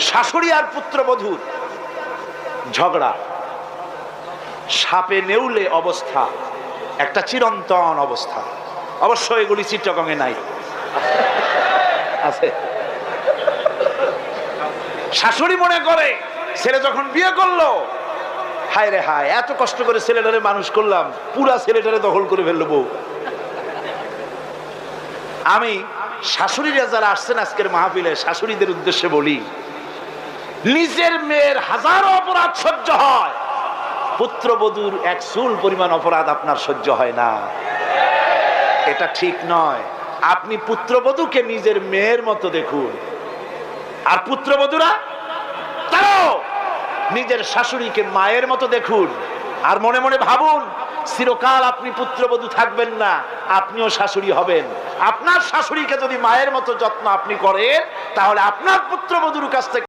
শাশুড়ি আর পুত্রবধূর ঝগড়া। সাপে নেউলে অবস্থা, একটা চিরন্তন অবস্থা। অবশ্য এগুলি চিত্রকঙে নাই। আছে। শাশুড়ি মনে করে, ছেলে যখন বিয়ে করল, হায় রে হায়, এত কষ্ট করে ছেলেটারে মানুষ করলাম, পুরা ছেলেটারে দখল করে ফেলল বউ। আমি শাশুড়িরা যারা আসছেন আজকের মাহফিলে, শাশুড়িদের উদ্দেশ্যে বলি নিজের মেয়ের হাজারো অপরাধ সহ্য হয়। পুত্রবধূর এক চুল পরিমাণ অপরাধ আপনার সহ্য হয় না। এটা ঠিক নয়। আপনি পুত্রবধূকে নিজের মেয়ের মতো দেখুন। আর পুত্রবধূরা তারাও নিজের শাশুড়িকে মায়ের মতো দেখুন। আর মনে মনে ভাবুন, চিরকাল আপনি পুত্রবধূ থাকবেন না, আপনিও শাশুড়ি হবেন। আপনার শাশুড়িকে যদি মায়ের মতো যত্ন আপনি করেন, তাহলে আপনার পুত্রবধূর কাছ থেকে